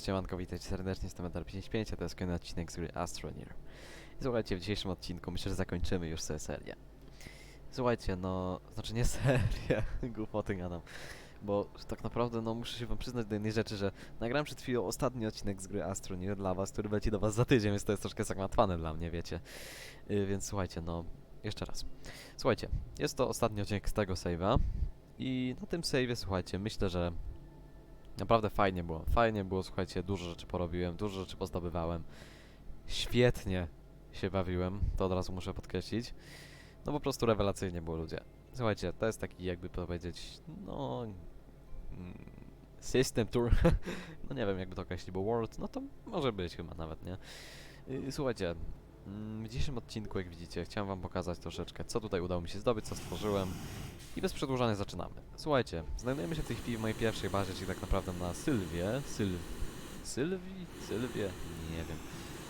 Cześć, Manko, witajcie serdecznie, jestem Metal 55, a to jest kolejny odcinek z gry Astroneer. Słuchajcie, w dzisiejszym odcinku myślę, że zakończymy już sobie serię. Słuchajcie, no, znaczy nie serię, głupoty gadam, bo tak naprawdę, no, muszę się wam przyznać do jednej rzeczy, że nagrałem przed chwilą ostatni odcinek z gry Astroneer dla was, który leci do was za tydzień, więc to jest troszkę zagmatwane dla mnie, wiecie. Yy, więc słuchajcie, no, jeszcze raz. Słuchajcie, jest to ostatni odcinek z tego save'a i na tym save'ie, słuchajcie, myślę, że Naprawdę fajnie było. Fajnie było, słuchajcie, dużo rzeczy porobiłem, dużo rzeczy pozdobywałem. Świetnie się bawiłem, to od razu muszę podkreślić. No po prostu rewelacyjnie było ludzie. Słuchajcie, to jest taki jakby powiedzieć, no... mm, System Tour. no nie wiem jakby to określić, bo World, no to może być chyba nawet, nie? Yy, Słuchajcie, w dzisiejszym odcinku, jak widzicie, chciałem wam pokazać troszeczkę, co tutaj udało mi się zdobyć, co stworzyłem. I bez przedłużania zaczynamy. Słuchajcie, znajdujemy się w tej chwili w mojej pierwszej bazie, czyli tak naprawdę na Sylwie. Syl... Sylwii? Sylwie? Nie wiem.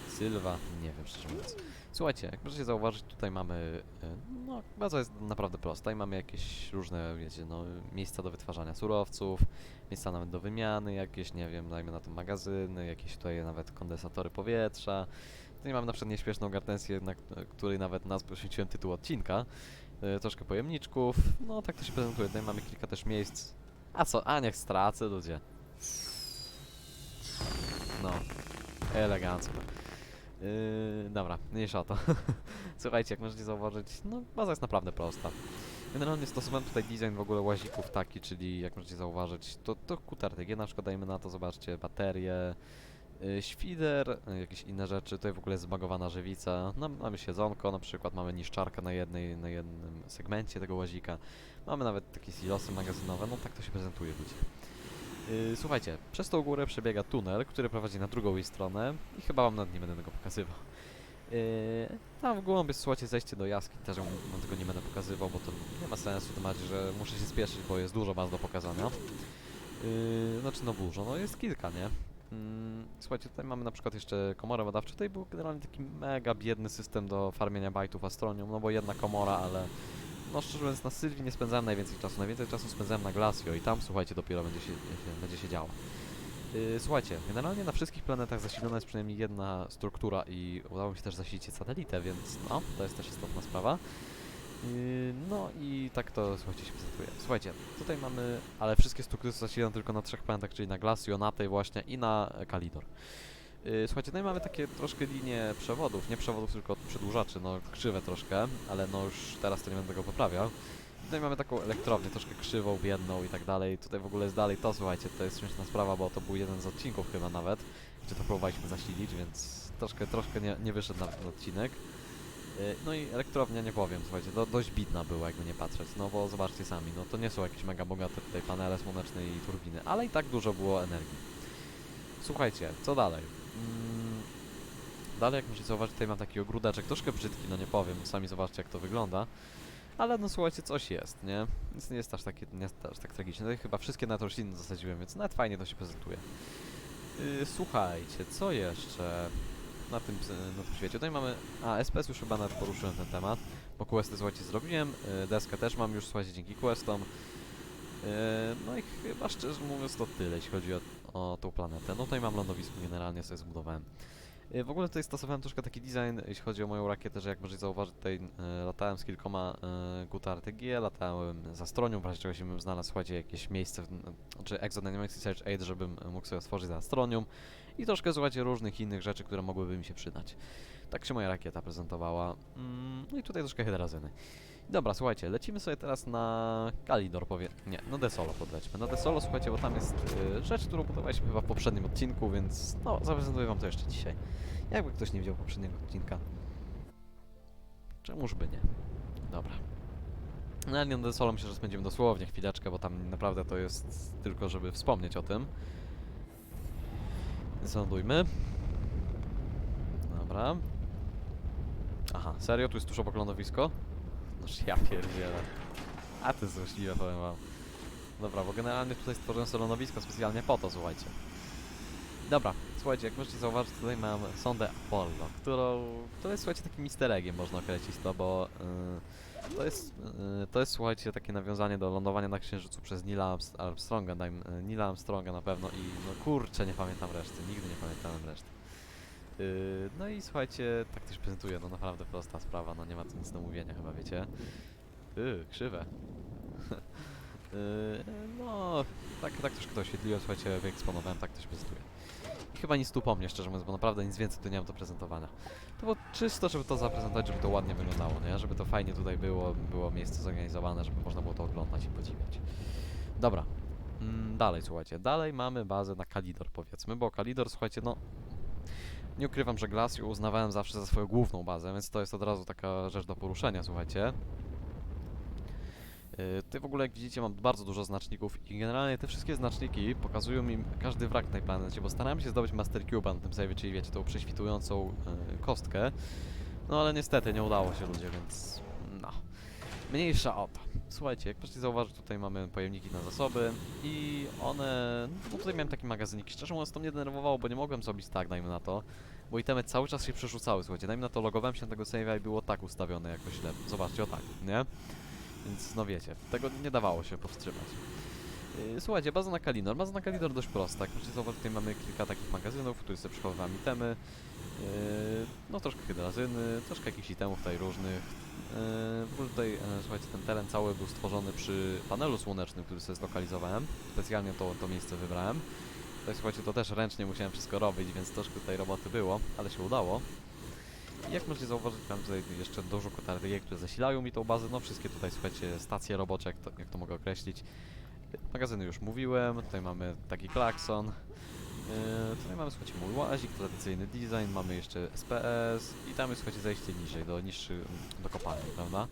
Sylwa? Nie wiem, szczerze mówiąc. Słuchajcie, jak możecie zauważyć, tutaj mamy... e, No, baza jest naprawdę prosta i mamy jakieś różne, wiecie, no, miejsca do wytwarzania surowców, miejsca nawet do wymiany jakieś, nie wiem, dajmy na to magazyny, jakieś tutaj nawet kondensatory powietrza. Tutaj mamy na przykład nieśpieszną gartensję, na której nawet nazw poświęciłem tytuł odcinka. E, troszkę pojemniczków, no tak to się prezentuje. Tutaj mamy kilka też miejsc. A co? A niech stracę, ludzie. No, elegancko. Yy, dobra, mniejsza o to. Słuchajcie, jak możecie zauważyć, no baza jest naprawdę prosta. Generalnie stosowałem tutaj design w ogóle łazików taki, czyli jak możecie zauważyć, to, to QTRTG na przykład dajmy na to, zobaczcie, baterie, świder, yy, jakieś inne rzeczy, tutaj w ogóle jest zbagowana żywica, no, mamy siedzonko na przykład, mamy niszczarkę na, jednej, na jednym segmencie tego łazika, mamy nawet takie silosy magazynowe, no tak to się prezentuje ludzie. Yy, słuchajcie, przez tą górę przebiega tunel, który prowadzi na drugą jej stronę i chyba wam nawet nie będę tego pokazywał. Tam w głąb jest, słuchajcie, zejście do jaskiń, też wam tego nie będę pokazywał, bo to nie ma sensu, to macie, że muszę się spieszyć, bo jest dużo baz do pokazania. Yy, znaczy, no dużo, no jest kilka, nie? Mm, Słuchajcie, tutaj mamy na przykład jeszcze komorę badawczą. Tutaj był generalnie taki mega biedny system do farmienia bajtów Astronium, no bo jedna komora, ale no szczerze mówiąc na Sylwii nie spędzałem najwięcej czasu. Najwięcej czasu spędzałem na Glacio i tam, słuchajcie, dopiero będzie się, będzie się działo. Yy, słuchajcie, generalnie na wszystkich planetach zasilona jest przynajmniej jedna struktura i udało mi się też zasilić satelitę, więc no, to jest też istotna sprawa. Yy, No i tak to, słuchajcie, się prezentuje. Słuchajcie, tutaj mamy, ale wszystkie struktury są zasilane tylko na trzech planetach, czyli na Glacio, na tej właśnie i na Kalidor. Yy, Słuchajcie, tutaj mamy takie troszkę linie przewodów, nie przewodów, tylko przedłużaczy, no krzywe troszkę, ale no już teraz to nie będę tego poprawiał. Tutaj mamy taką elektrownię, troszkę krzywą, biedną i tak dalej. Tutaj w ogóle jest dalej to, słuchajcie, to jest śmieszna sprawa, bo to był jeden z odcinków chyba nawet, gdzie to próbowaliśmy zasilić, więc troszkę, troszkę nie, nie wyszedł nawet ten odcinek. Yy, No i elektrownia, nie powiem, słuchajcie, do, dość bidna była, jakby nie patrzeć, no bo zobaczcie sami, no to nie są jakieś mega bogate tutaj panele słoneczne i turbiny, ale i tak dużo było energii. Słuchajcie, co dalej? Mm, dalej, jak możecie zauważyć, tutaj mam taki ogródeczek, troszkę brzydki, no nie powiem, sami zobaczcie jak to wygląda. Ale no słuchajcie, coś jest, nie? Więc nie jest aż, takie, nie jest aż tak tragicznie. No i chyba wszystkie na rośliny zasadziłem, więc nawet fajnie to się prezentuje. Yy, słuchajcie, co jeszcze na tym, s- na tym świecie? Tutaj mamy... A, SPS już chyba nawet poruszyłem ten temat, bo questy, słuchajcie, zrobiłem. Yy, deskę też mam już, słuchajcie, dzięki questom. Yy, no i chyba szczerze mówiąc to tyle, jeśli chodzi o, o tą planetę. No tutaj mam lądowisko generalnie sobie zbudowałem. Yy, W ogóle tutaj stosowałem troszkę taki design, jeśli chodzi o moją rakietę, że jak możecie zauważyć, tutaj yy, latałem z kilkoma yy, Guta RTG, latałem za stronią, w razie czegoś bym znalazł, słuchajcie, jakieś miejsce, w, czy Exodynamics Research Aid, żebym mógł sobie stworzyć za stronią i troszkę, słuchajcie, różnych innych rzeczy, które mogłyby mi się przydać. Tak się moja rakieta prezentowała. Mm, no i tutaj troszkę hydrazyny. Dobra, słuchajcie, lecimy sobie teraz na Kalidor, powie... Nie, na Desolo podlećmy. Na Desolo, słuchajcie, bo tam jest y, rzecz, którą budowaliśmy chyba w poprzednim odcinku, więc no, zaprezentuję wam to jeszcze dzisiaj. Jakby ktoś nie widział poprzedniego odcinka. Czemuż by nie? Dobra. No ale na Desolo myślę, że spędzimy dosłownie chwileczkę, bo tam naprawdę to jest tylko, żeby wspomnieć o tym. Zlądujmy. Dobra. Aha, serio? Tu jest tuż obok lądowisko? Noż ja pierdzielę. A ty złośliwe, powiem wam. Dobra, bo generalnie tutaj stworzyłem sobie lądowisko specjalnie po to, słuchajcie. Dobra, Słuchajcie, jak możecie zauważyć, tutaj mam sondę Apollo, którą, która jest, słuchajcie, takim easter eggiem, można określić to, bo y, to jest, y, to jest, słuchajcie, takie nawiązanie do lądowania na Księżycu przez Arms- Armstronga, y, Neila Armstronga na pewno i no kurczę, nie pamiętam reszty, nigdy nie pamiętałem reszty. Y, no i słuchajcie, tak to się prezentuje, no naprawdę prosta sprawa, no nie ma tu nic do mówienia chyba, wiecie. Yy, krzywe. Yy, no, tak, tak troszkę to oświetliłem, słuchajcie, wyeksponowałem, tak to się prezentuje. I chyba nic tu po mnie, szczerze mówiąc, bo naprawdę nic więcej tu nie mam do prezentowania. To było czysto, żeby to zaprezentować, żeby to ładnie wyglądało, nie? Żeby to fajnie tutaj było, było miejsce zorganizowane, żeby można było to oglądać i podziwiać. Dobra, mm, dalej, słuchajcie, dalej mamy bazę na Kalidor, powiedzmy, bo Kalidor, słuchajcie, no... Nie ukrywam, że Glaciu uznawałem zawsze za swoją główną bazę, więc to jest od razu taka rzecz do poruszenia, słuchajcie. Yy, Tutaj w ogóle jak widzicie mam bardzo dużo znaczników i generalnie te wszystkie znaczniki pokazują mi każdy wrak na tej planecie, bo starałem się zdobyć Master Cube'a na tym save, czyli wiecie, tą prześwitującą yy, kostkę. No ale niestety nie udało się ludzie, więc. Mniejsza o to. Słuchajcie, jak możecie zauważyć, tutaj mamy pojemniki na zasoby i one... No tutaj miałem taki magazynik. Szczerze mówiąc to mnie denerwowało, bo nie mogłem zrobić tak, dajmy na to. Bo itemy cały czas się przerzucały, słuchajcie. Dajmy na to, logowałem się na tego save'a i było tak ustawione jakoś źle. Zobaczcie, o tak, nie? Więc no wiecie, tego nie dawało się powstrzymać. Yy, Słuchajcie, baza na Kalinor. Baza na Kalinor dość prosta. Jak możecie zauważyć, tutaj mamy kilka takich magazynów, w których sobie przechowywałem itemy. Yy, no troszkę hydrazyny, troszkę jakichś itemów tutaj różnych. Yy, w ogóle tutaj, e, słuchajcie, ten teren cały był stworzony przy panelu słonecznym, który sobie zlokalizowałem. Specjalnie to, to miejsce wybrałem. Tutaj słuchajcie, to też ręcznie musiałem wszystko robić, więc troszkę tutaj roboty było, ale się udało. I jak możecie zauważyć, mam tutaj jeszcze dużo kotardyje, które zasilają mi tą bazę. No wszystkie tutaj, słuchajcie, stacje robocze, jak to, jak to mogę określić. Magazyny już mówiłem, tutaj mamy taki klakson. Yy, tutaj mamy, słuchajcie, mój łazik, tradycyjny design, mamy jeszcze SPS i tam jest, słuchajcie, zejście niżej, do niższych, do kopalni, prawda?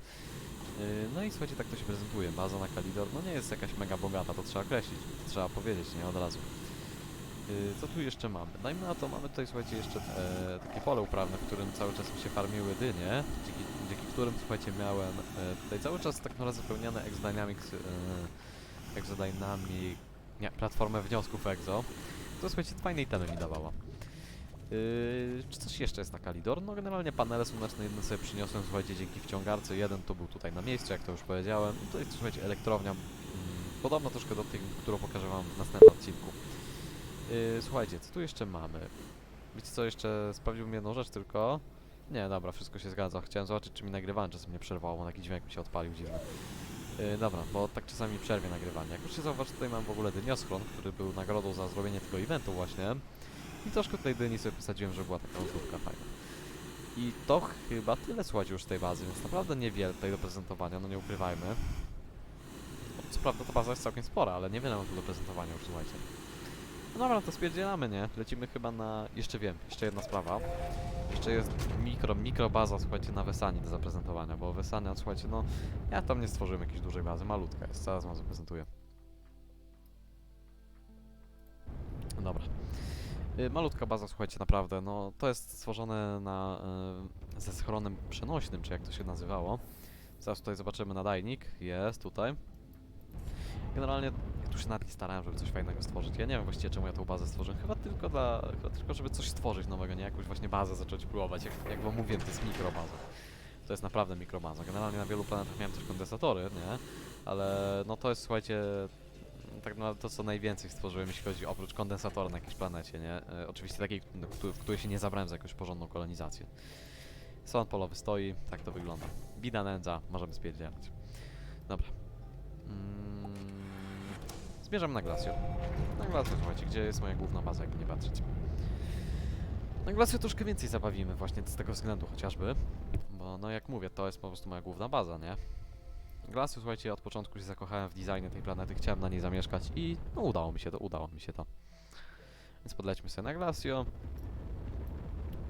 Yy, no i słuchajcie, tak to się prezentuje. Baza na Kalidor, no nie jest jakaś mega bogata, to trzeba określić, trzeba powiedzieć, nie, od razu. Yy, Co tu jeszcze mamy? Dajmy na to, mamy tutaj, słuchajcie, jeszcze e, takie pole uprawne, w którym cały czas mi się farmiły dynie, dzięki, dzięki którym, słuchajcie, miałem e, tutaj cały czas tak naprawdę zapełniane Exodynamics, e, nie, platformę wniosków Exo. To, słuchajcie, fajne itemy mi dawało. Yy, czy coś jeszcze jest na Kalidor? No generalnie panele słoneczne jedne sobie przyniosłem, słuchajcie, dzięki wciągarce. Jeden to był tutaj na miejscu, jak to już powiedziałem. I to jest, słuchajcie, elektrownia, mm, podobna troszkę do tej, którą pokażę wam w następnym odcinku. Yy, słuchajcie, co tu jeszcze mamy? Wiecie co, jeszcze sprawdziłbym jedną rzecz tylko. Nie, dobra, wszystko się zgadza. Chciałem zobaczyć, czy mi nagrywanie czasem nie przerwało, bo taki dźwięk mi się odpalił dziwny. Yy, dobra, bo tak czasami przerwie nagrywanie. Jak już się zauważy, tutaj mam w ogóle dynioschron, który był nagrodą za zrobienie tego eventu właśnie. I troszkę tutaj dyni sobie posadziłem, żeby była taka ozdóbka fajna. I to chyba tyle, słuchajcie, już z tej bazy, więc naprawdę niewiele tutaj do prezentowania, no nie ukrywajmy. Co prawda ta baza jest całkiem spora, ale niewiele mam tu do prezentowania już, słuchajcie. No dobra, to spierdzielamy, nie? Lecimy chyba na... Jeszcze wiem, jeszcze jedna sprawa. Jeszcze jest mikro, mikro baza, słuchajcie, na Wesanie do zaprezentowania, bo Wesania, słuchajcie, no... Ja tam nie stworzyłem jakiejś dużej bazy, malutka jest, zaraz wam zaprezentuję. Dobra. Y, Malutka baza, słuchajcie, naprawdę, no to jest stworzone na, y, ze schronem przenośnym, czy jak to się nazywało. Zaraz tutaj zobaczymy nadajnik, jest tutaj. Generalnie tu się nie starałem, żeby coś fajnego stworzyć. Ja nie wiem właściwie czemu ja tą bazę stworzyłem. Chyba tylko dla, chyba tylko żeby coś stworzyć nowego, nie jakąś właśnie bazę zacząć próbować. Jak, jak wam mówiłem, to jest mikrobaza. To jest naprawdę mikrobaza. Generalnie na wielu planetach miałem też kondensatory, nie? Ale no to jest, słuchajcie, tak naprawdę to, co najwięcej stworzyłem, jeśli chodzi oprócz kondensatora na jakiejś planecie, nie? E, oczywiście takiej, no, w której się nie zabrałem za jakąś porządną kolonizację. Salon polowy stoi, tak to wygląda. Bida nędza, możemy spierdzielać. Dobra. Mm, zmierzam na Glacier. Na Glacier, słuchajcie, gdzie jest moja główna baza, jakby nie patrzeć. Na Glacier troszkę więcej zabawimy właśnie z tego względu chociażby, bo no jak mówię, to jest po prostu moja główna baza, nie? Glacier, słuchajcie, od początku się zakochałem w designie tej planety, chciałem na niej zamieszkać i no udało mi się to, udało mi się to. Więc podlećmy sobie na Glacio.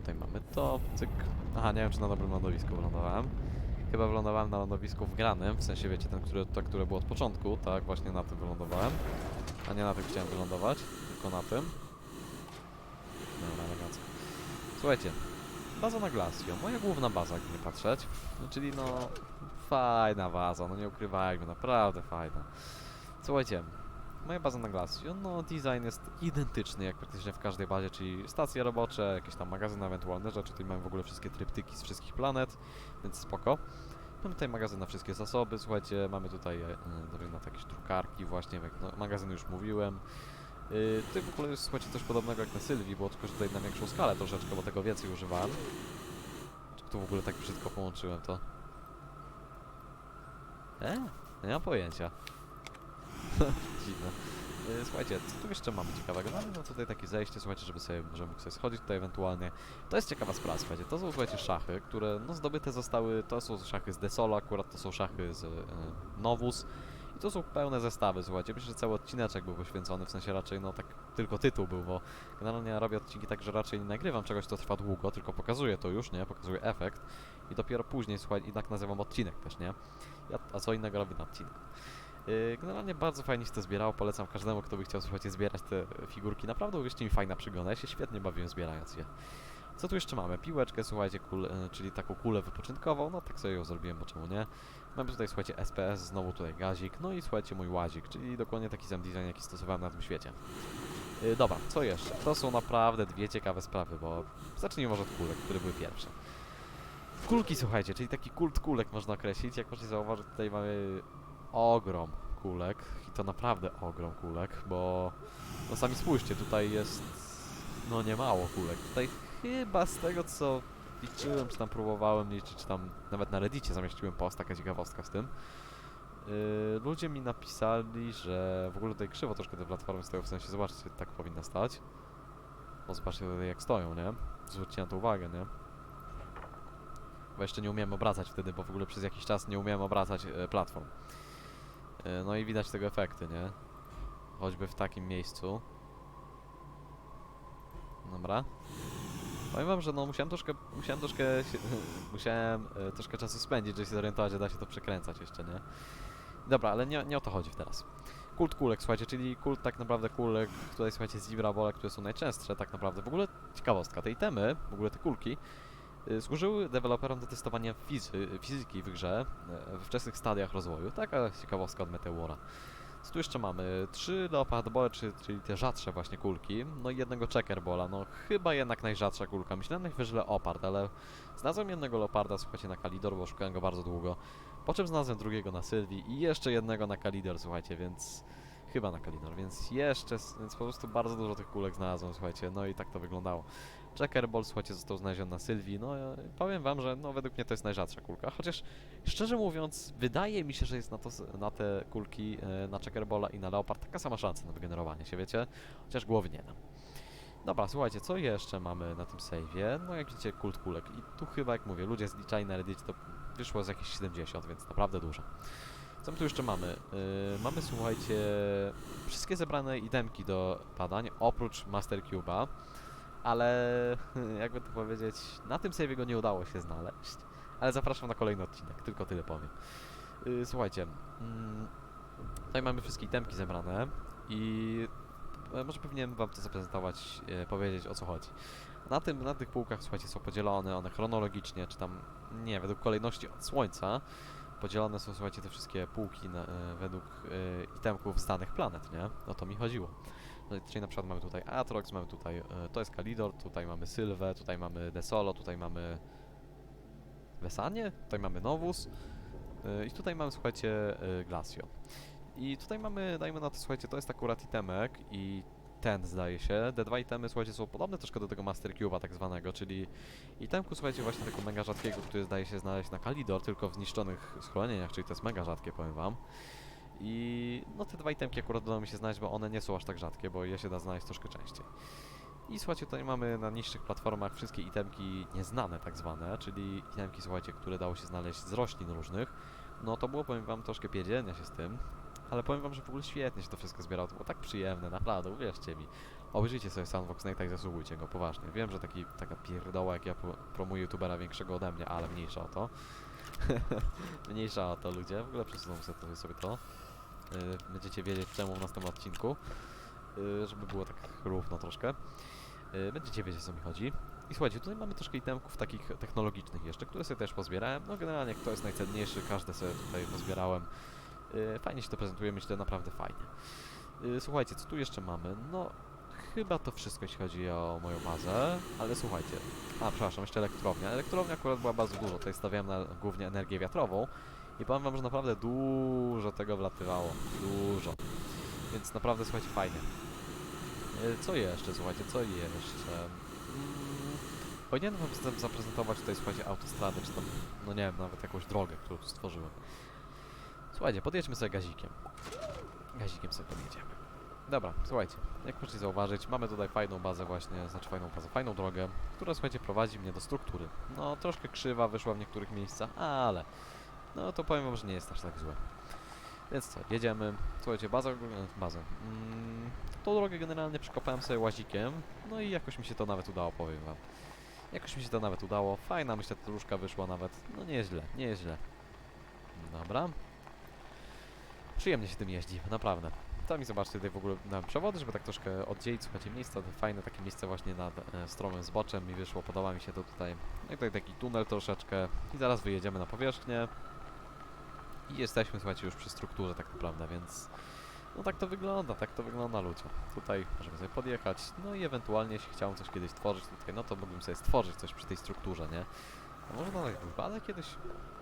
Tutaj mamy to, cyk. Aha, nie wiem czy na dobrym lądowisku wylądowałem. Chyba wylądowałem na lądowisku wgranym, w sensie wiecie, ten, który, to, które było od początku, tak, właśnie na tym wylądowałem. A nie na tym chciałem wylądować, tylko na tym. Dobra, elegancko. Słuchajcie, baza na Glacio, moja główna baza, jakby nie patrzeć. No, czyli no, fajna baza, no nie ukrywajmy, naprawdę fajna. Słuchajcie, moja baza na Glacio, no design jest identyczny jak praktycznie w każdej bazie, czyli stacje robocze, jakieś tam magazyny, ewentualne rzeczy, tutaj mamy w ogóle wszystkie tryptyki z wszystkich planet, więc spoko. Mamy tutaj magazyn na wszystkie zasoby, słuchajcie, mamy tutaj e, e, na jakieś drukarki właśnie, no, magazyn już mówiłem. Yy, tutaj w ogóle jest, słuchajcie, coś podobnego jak na Sylwii, było tylko, tutaj na większą skalę troszeczkę, bo tego więcej używałem. Czy tu w ogóle tak brzydko połączyłem to? E? Nie mam pojęcia. Dziwne. Yy, Słuchajcie, co tu jeszcze mamy ciekawego? Mamy no tutaj takie zejście, słuchajcie, żeby sobie, możemy sobie schodzić tutaj ewentualnie. To jest ciekawa sprawa, słuchajcie, to są, słuchajcie, szachy, które, no, zdobyte zostały, to są szachy z Desolo, akurat to są szachy z e, Novus. I to są pełne zestawy, słuchajcie, myślę, że cały odcineczek był poświęcony, w sensie raczej, no, tak tylko tytuł był, bo generalnie ja robię odcinki tak, że raczej nie nagrywam czegoś, co trwa długo, tylko pokazuję to już, nie, pokazuję efekt i dopiero później, słuchaj, i tak nazywam odcinek też, nie? Ja, a co innego robię na odcinek. Yy, Generalnie bardzo fajnie się to zbierało, polecam każdemu, kto by chciał, słuchajcie, zbierać te figurki. Naprawdę, uwierzcie mi, fajna przygoda, ja się świetnie bawiłem zbierając je. Co tu jeszcze mamy? Piłeczkę, słuchajcie, kul, e, czyli taką kulę wypoczynkową, no tak sobie ją zrobiłem, bo czemu nie. Mamy tutaj, słuchajcie, SPS, znowu tutaj gazik, no i słuchajcie, mój łazik, czyli dokładnie taki sam design, jaki stosowałem na tym świecie. Yy, dobra, co jeszcze? To są naprawdę dwie ciekawe sprawy, bo zacznijmy może od kulek, które były pierwsze. Kulki, słuchajcie, czyli taki kult kulek można określić. Jak możecie zauważyć, tutaj mamy ogrom kulek i to naprawdę ogrom kulek, bo no sami spójrzcie, tutaj jest no nie mało kulek. Tutaj chyba z tego co liczyłem, czy tam próbowałem liczyć, czy tam nawet na reddicie zamieściłem post, taka ciekawostka z tym. Yy, ludzie mi napisali, że w ogóle tutaj krzywo troszkę te platformy stoją, w sensie zobaczcie, tak powinna stać. No zobaczcie tutaj jak stoją, nie? Zwróćcie na to uwagę, nie? Bo jeszcze nie umiałem obracać wtedy, bo w ogóle przez jakiś czas nie umiałem obracać e, platform. E, no i widać tego efekty, nie? Choćby w takim miejscu. Dobra. Powiem wam, że no musiałem troszkę, musiałem troszkę, musiałem e, troszkę czasu spędzić, żeby się zorientować, że da się to przekręcać jeszcze, nie? Dobra, ale nie, nie o to chodzi teraz. Kult kulek, słuchajcie, czyli kult tak naprawdę kulek, tutaj słuchajcie, zebra bole, które są najczęstsze tak naprawdę. W ogóle ciekawostka, te itemy, w ogóle te kulki, służyły deweloperom do testowania fizy, fizyki w grze e, we wczesnych stadiach rozwoju. Taka ciekawostka od Meteora. Co tu jeszcze mamy? Trzy Leopard Bole, czy- czyli te rzadsze właśnie kulki, no i jednego Checkerbola. No chyba jednak najrzadsza kulka. Myślałem najwyżej Leopard, ale znalazłem jednego Leoparda, słuchajcie, na Kalidor, bo szukałem go bardzo długo. Po czym znalazłem drugiego na Sylwii i jeszcze jednego na Kalidor, słuchajcie, więc... Chyba na Kalidor, więc jeszcze, więc po prostu bardzo dużo tych kulek znalazłem, słuchajcie, no i tak to wyglądało. Checkerball, słuchajcie, został znaleziony na Sylwii, no powiem wam, że no według mnie to jest najrzadsza kulka, chociaż szczerze mówiąc, wydaje mi się, że jest na, to, na te kulki, e, na Checkerbola i na Leopard taka sama szansa na wygenerowanie się, wiecie? Chociaż głowy nie dam. Dobra, słuchajcie, co jeszcze mamy na tym save'ie? No jak widzicie, kult kulek. I tu chyba, jak mówię, ludzie zliczali na Reddit, to wyszło z jakieś 70, więc naprawdę dużo. Co my tu jeszcze mamy? Yy, mamy, słuchajcie, wszystkie zebrane itemki do badań, oprócz Master Cube'a, ale jakby to powiedzieć, na tym save'ie go nie udało się znaleźć, ale zapraszam na kolejny odcinek, tylko tyle powiem. Yy, słuchajcie, mm, tutaj mamy wszystkie itemki zebrane i e, może powinienem wam to zaprezentować, e, powiedzieć o co chodzi. Na, tym, na tych półkach, słuchajcie, są podzielone one chronologicznie, czy tam, nie, według kolejności od słońca. Podzielone są, słuchajcie, te wszystkie półki na, e, według itemków z danych planet, nie? O to mi chodziło. No, czyli na przykład mamy tutaj Atrox, mamy tutaj, e, to jest Kalidor, tutaj mamy Sylwę, tutaj mamy Desolo, tutaj mamy Wesanie, tutaj mamy Novus e, i tutaj mamy, słuchajcie, e, Glacio. I tutaj mamy, dajmy na to, słuchajcie, to jest akurat itemek i ten zdaje się. Te dwa itemy, słuchajcie, są podobne troszkę do tego Master Cube'a tak zwanego, czyli itemku, słuchajcie, właśnie tego mega rzadkiego, który zdaje się znaleźć na Kalidor, tylko w zniszczonych schronieniach, czyli to jest mega rzadkie, powiem wam. I no te dwa itemki akurat udało mi się znaleźć, bo one nie są aż tak rzadkie, bo je się da znaleźć troszkę częściej. I słuchajcie, tutaj mamy na niższych platformach wszystkie itemki nieznane tak zwane, czyli itemki, słuchajcie, które dało się znaleźć z roślin różnych. No to było, powiem wam, troszkę pierdzielnia się z tym, ale powiem wam, że w ogóle świetnie się to wszystko zbierało, to było tak przyjemne, naprawdę, uwierzcie mi. Obejrzyjcie sobie Sandbox Night i zasługujcie go, poważnie. Wiem, że taki, taka pierdoła jak ja pro- promuję youtubera większego ode mnie, ale mniejsza o to. mniejsza o to, ludzie, w ogóle przesuną sobie to. Yy, będziecie wiedzieć czemu w następnym odcinku, yy, żeby było tak równo troszkę. Yy, będziecie wiedzieć co mi chodzi. I słuchajcie, tutaj mamy troszkę itemków takich technologicznych jeszcze, które sobie też pozbierałem. No generalnie kto jest najcenniejszy, każdy sobie tutaj pozbierałem. Fajnie się to prezentuje, myślę, naprawdę fajnie. Słuchajcie, co tu jeszcze mamy? No, chyba to wszystko, jeśli chodzi o moją bazę, ale słuchajcie. A, przepraszam, jeszcze elektrownia. Elektrownia akurat była bardzo dużo, tutaj stawiałem na głównie energię wiatrową i powiem wam, że naprawdę dużo tego wlatywało. Dużo. Więc naprawdę, słuchajcie, fajnie. Yy, Co jeszcze, słuchajcie, co jeszcze? Mm, Powinienem wam zap- zaprezentować tutaj, słuchajcie, autostradę, czy tam, no nie wiem, nawet jakąś drogę, którą stworzyłem. Słuchajcie, podjedźmy sobie gazikiem. Gazikiem sobie podjedziemy. Dobra, słuchajcie, jak możecie zauważyć, mamy tutaj fajną bazę właśnie, znaczy fajną bazę, fajną drogę, która, słuchajcie, prowadzi mnie do struktury. No, troszkę krzywa wyszła w niektórych miejscach, ale no to powiem wam, że nie jest aż tak złe. Więc co, jedziemy. Słuchajcie, baza, ogólnie- bazę. Mm, tą drogę generalnie przekopałem sobie łazikiem, no i jakoś mi się to nawet udało, powiem wam. Jakoś mi się to nawet udało. Fajna, myślę, tróżka wyszła nawet. No nieźle, nieźle. Dobra. Przyjemnie się tym jeździ, naprawdę. Tam i zobaczcie tutaj w ogóle na przewody, żeby tak troszkę oddzielić, słuchajcie, miejsca, fajne takie miejsce właśnie nad e, stromym zboczem mi wyszło, podoba mi się to tutaj. No i tutaj taki tunel troszeczkę i zaraz wyjedziemy na powierzchnię. I jesteśmy, słuchajcie, już przy strukturze tak naprawdę, więc no tak to wygląda, tak to wygląda ludzie. Tutaj możemy sobie podjechać, no i ewentualnie jeśli chciałem coś kiedyś stworzyć tutaj, no to mógłbym sobie stworzyć coś przy tej strukturze, nie? A może na wypada kiedyś?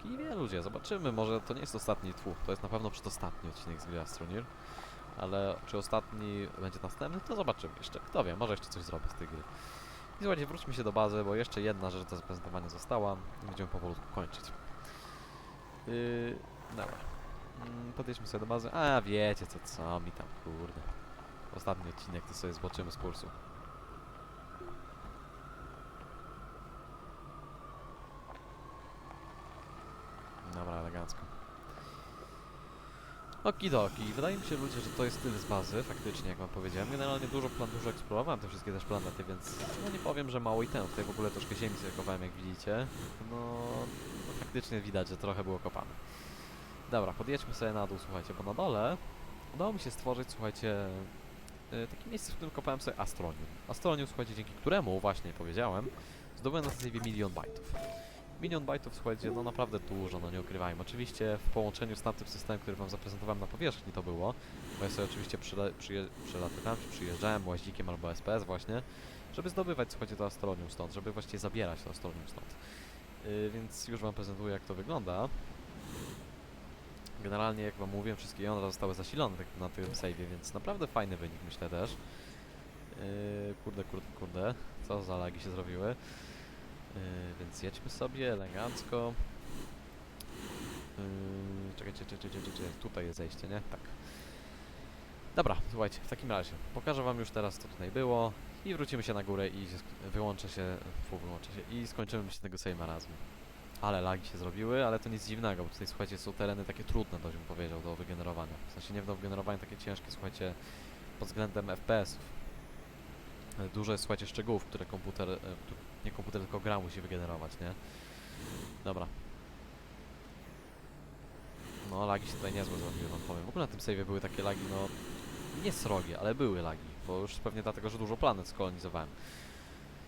Kiwie ludzie, zobaczymy, może to nie jest ostatni tfu, to jest na pewno przedostatni odcinek z gry Astronir. Ale czy ostatni będzie następny, to zobaczymy jeszcze. Kto wie, może jeszcze coś zrobię z tej gry. I słuchajcie, wróćmy się do bazy, bo jeszcze jedna rzecz do zaprezentowania została i będziemy powolutku kończyć. Yy, dobra. Mm, podjedźmy sobie do bazy. A, wiecie co, co mi tam, kurde. Ostatni odcinek to sobie zboczymy z kursu. Dobra, elegancko. Okidoki, wydaje mi się ludzie, że to jest tyle z bazy, faktycznie, jak wam powiedziałem. Generalnie dużo plan, dużo eksplorowałem te wszystkie też planety, więc no nie powiem, że mało i ten. Tutaj w ogóle troszkę ziemi sobie kopałem, jak widzicie. No, no faktycznie widać, że trochę było kopane. Dobra, podjedźmy sobie na dół, słuchajcie, bo na dole udało mi się stworzyć, słuchajcie, y, takie miejsce, w którym kopałem sobie Astronium. Astronium, słuchajcie, dzięki któremu, właśnie powiedziałem, zdobyłem na zasadzie milion bajtów. Milion bajtów, słuchajcie, no naprawdę dużo, no nie ukrywajmy. Oczywiście w połączeniu z tamtym systemem, który wam zaprezentowałem na powierzchni to było, bo ja sobie oczywiście przelatywałem, czy przyjeżdżałem łazikiem albo SPS właśnie, żeby zdobywać, słuchajcie, to astronium stąd, żeby właściwie zabierać to astronium stąd. Yy, więc już wam prezentuję, jak to wygląda. Generalnie, jak wam mówiłem, wszystkie jądra zostały zasilone tak na tym save'ie, więc naprawdę fajny wynik, myślę też. Yy, kurde, kurde, kurde, co za lagi się zrobiły. Yy, więc jedźmy sobie elegancko. Yy, czekajcie, czekajcie, czekajcie, tutaj jest zejście, nie? Tak. Dobra, słuchajcie, w takim razie pokażę wam już teraz, co tutaj było i wrócimy się na górę i się wyłączę się, fu, wyłączę się i skończymy myślę tego sobie marazmu. Ale lagi się zrobiły, ale to nic dziwnego, bo tutaj słuchajcie, są tereny takie trudne, dość bym powiedział, do wygenerowania. W sensie nie do wygenerowania, takie ciężkie, słuchajcie, pod względem FPS-ów. Dużo jest, słuchajcie, szczegółów, które komputer, e, nie komputer, tylko gra musi wygenerować, nie? Dobra. No, lagi się tutaj niezłe zrobiły, wam powiem. W ogóle na tym save'ie były takie lagi, no, nie srogie, ale były lagi, bo już pewnie dlatego, że dużo planet skolonizowałem.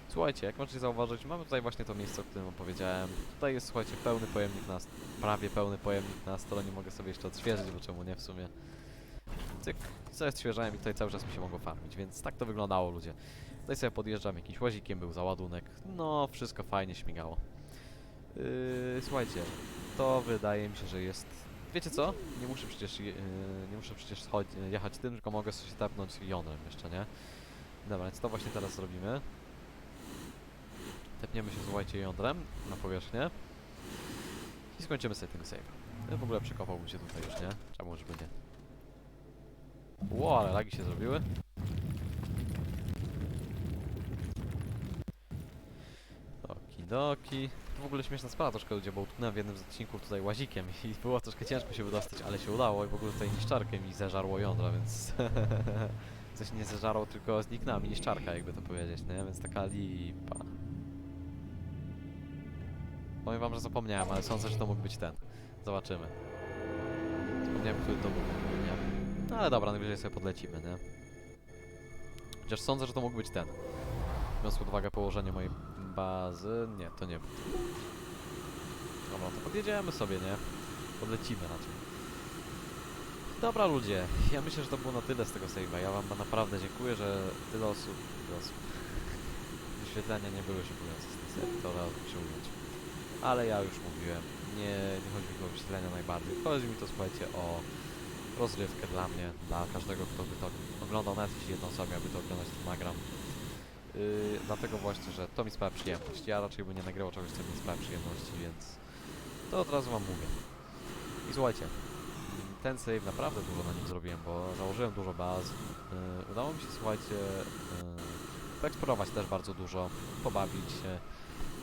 Słuchajcie, jak możecie zauważyć, mamy tutaj właśnie to miejsce, o którym wam powiedziałem. Tutaj jest, słuchajcie, pełny pojemnik na... prawie pełny pojemnik na stole, nie mogę sobie jeszcze odświeżyć, bo czemu nie w sumie. Cyk, co odświeżałem i tutaj cały czas mi się mogło farmić, więc tak to wyglądało, ludzie. Tutaj sobie podjeżdżam jakimś łazikiem, był załadunek, no, wszystko fajnie śmigało. Yy, słuchajcie, to wydaje mi się, że jest... Wiecie co? Nie muszę przecież, yy, nie muszę przecież jechać tym, tylko mogę sobie tapnąć jądrem jeszcze, nie? Dobra, więc to właśnie teraz zrobimy. Tepniemy się, słuchajcie, jądrem na powierzchnię. I skończymy sobie tego save'a. Ja w ogóle przekopałbym się tutaj już, nie? Czemu żeby nie? Ło, ale lagi się zrobiły. Okidoki. To w ogóle śmieszna sprawa troszkę ludzie, bo utknąłem w jednym z odcinków tutaj łazikiem i było troszkę ciężko się wydostać, ale się udało i w ogóle tutaj niszczarkę mi zeżarło jądra, więc... Coś nie zeżarło, tylko zniknęła mi niszczarka, jakby to powiedzieć, nie? Więc taka lipa. Powiem wam, że zapomniałem, ale sądzę, że to mógł być ten. Zobaczymy. Zapomniałem, który to był. Nie. No ale dobra, najwyżej sobie podlecimy, nie? Chociaż sądzę, że to mógł być ten. Biorąc pod uwagę położenie mojej bazy... Nie, to nie był. Dobra, to podjedziemy sobie, nie? Podlecimy raczej. Dobra ludzie, ja myślę, że to było na tyle z tego save'a. Ja wam naprawdę dziękuję, że tyle osób... Tyle osób. Wyświetlenia nie były szykujące z tej serii, to się ująć. Ale ja już mówiłem, nie, nie chodzi mi o wyświetlenia najbardziej. Chodzi mi to, słuchajcie, o rozrywkę dla mnie, dla każdego, kto by to oglądał, nawet jeśli jedna osoba miałaby to oglądać, to nagram. Yy, dlatego właśnie, że to mi sprawia przyjemność. Ja raczej bym nie nagrywał czegoś, co mi nie sprawia przyjemności, więc to od razu wam mówię. I słuchajcie, ten save naprawdę dużo na nim zrobiłem, bo założyłem dużo baz. Yy, udało mi się, słuchajcie, yy, poeksplorować też bardzo dużo, pobawić się.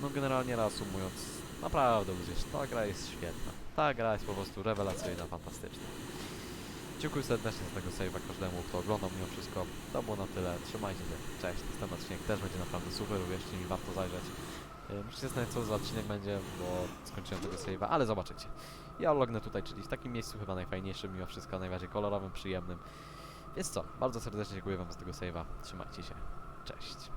No generalnie reasumując, naprawdę ludzie, ta gra jest świetna. Ta gra jest po prostu rewelacyjna, fantastyczna. Dziękuję serdecznie za tego save'a każdemu, kto oglądał mimo wszystko. To było na tyle. Trzymajcie się. Cześć. Następny odcinek też będzie naprawdę super. Uwierzcie mi, warto zajrzeć. Yy, Musicie zastanowić, co za odcinek będzie, bo skończyłem tego save'a, ale zobaczycie. Ja lognę tutaj, czyli w takim miejscu chyba najfajniejszym, mimo wszystko najbardziej kolorowym, przyjemnym. Więc co, bardzo serdecznie dziękuję wam za tego save'a. Trzymajcie się. Cześć.